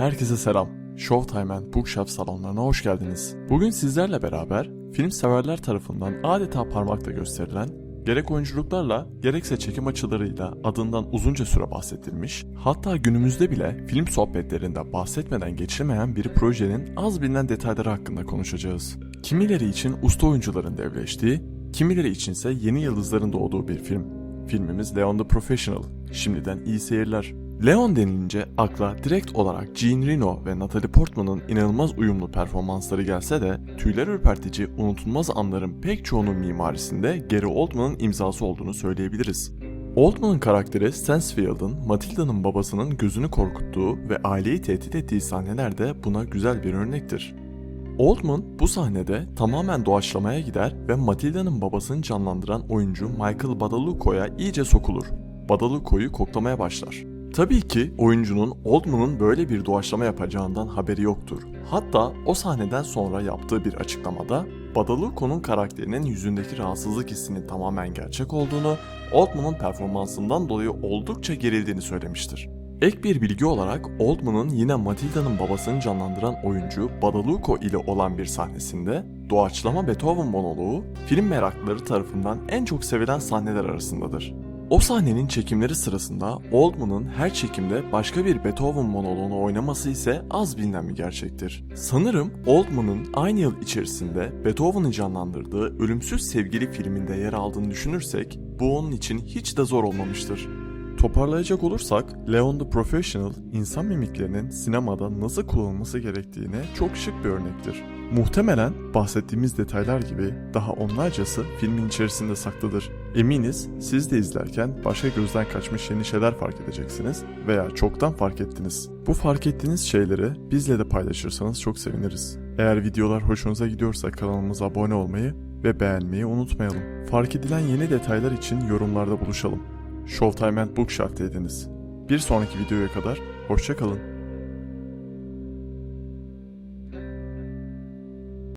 Herkese selam. Showtime and Bookshelf salonlarına hoş geldiniz. Bugün sizlerle beraber film severler tarafından adeta parmakla gösterilen, gerek oyunculuklarla gerekse çekim açılarıyla adından uzunca süre bahsedilmiş, hatta günümüzde bile film sohbetlerinde bahsetmeden geçilmeyen bir projenin az bilinen detayları hakkında konuşacağız. Kimileri için usta oyuncuların devleştiği, kimileri içinse yeni yıldızların doğduğu bir film. Filmimiz Leon the Professional. Şimdiden iyi seyirler. Leon denilince akla direkt olarak Jean Reno ve Natalie Portman'ın inanılmaz uyumlu performansları gelse de tüyler ürpertici, unutulmaz anların pek çoğunun mimarisinde Gary Oldman'ın imzası olduğunu söyleyebiliriz. Oldman'ın karakteri Stansfield'ın Matilda'nın babasının gözünü korkuttuğu ve aileyi tehdit ettiği sahneler de buna güzel bir örnektir. Oldman bu sahnede tamamen doğaçlamaya gider ve Matilda'nın babasını canlandıran oyuncu Michael Badaluco'ya iyice sokulur. Badaluco'yu koklamaya başlar. Tabii ki oyuncunun Oldman'ın böyle bir doğaçlama yapacağından haberi yoktur. Hatta o sahneden sonra yaptığı bir açıklamada Badaluco'nun karakterinin yüzündeki rahatsızlık hissinin tamamen gerçek olduğunu, Oldman'ın performansından dolayı oldukça gerildiğini söylemiştir. Ek bir bilgi olarak Oldman'ın yine Matilda'nın babasını canlandıran oyuncu Badaluco ile olan bir sahnesinde doğaçlama Beethoven monoloğu film meraklıları tarafından en çok sevilen sahneler arasındadır. O sahnenin çekimleri sırasında Oldman'ın her çekimde başka bir Beethoven monoloğunu oynaması ise az bilinen bir gerçektir. Sanırım Oldman'ın aynı yıl içerisinde Beethoven'ı canlandırdığı Ölümsüz Sevgili filminde yer aldığını düşünürsek bu onun için hiç de zor olmamıştır. Toparlayacak olursak, Leon the Professional, insan mimiklerinin sinemada nasıl kullanılması gerektiğine çok şık bir örnektir. Muhtemelen bahsettiğimiz detaylar gibi daha onlarcası filmin içerisinde saklıdır. Eminiz siz de izlerken başka gözden kaçmış yeni şeyler fark edeceksiniz veya çoktan fark ettiniz. Bu fark ettiğiniz şeyleri bizle de paylaşırsanız çok seviniriz. Eğer videolar hoşunuza gidiyorsa kanalımıza abone olmayı ve beğenmeyi unutmayalım. Fark edilen yeni detaylar için yorumlarda buluşalım. Showtime and Bookshelf'teydiniz. Bir sonraki videoya kadar hoşçakalın.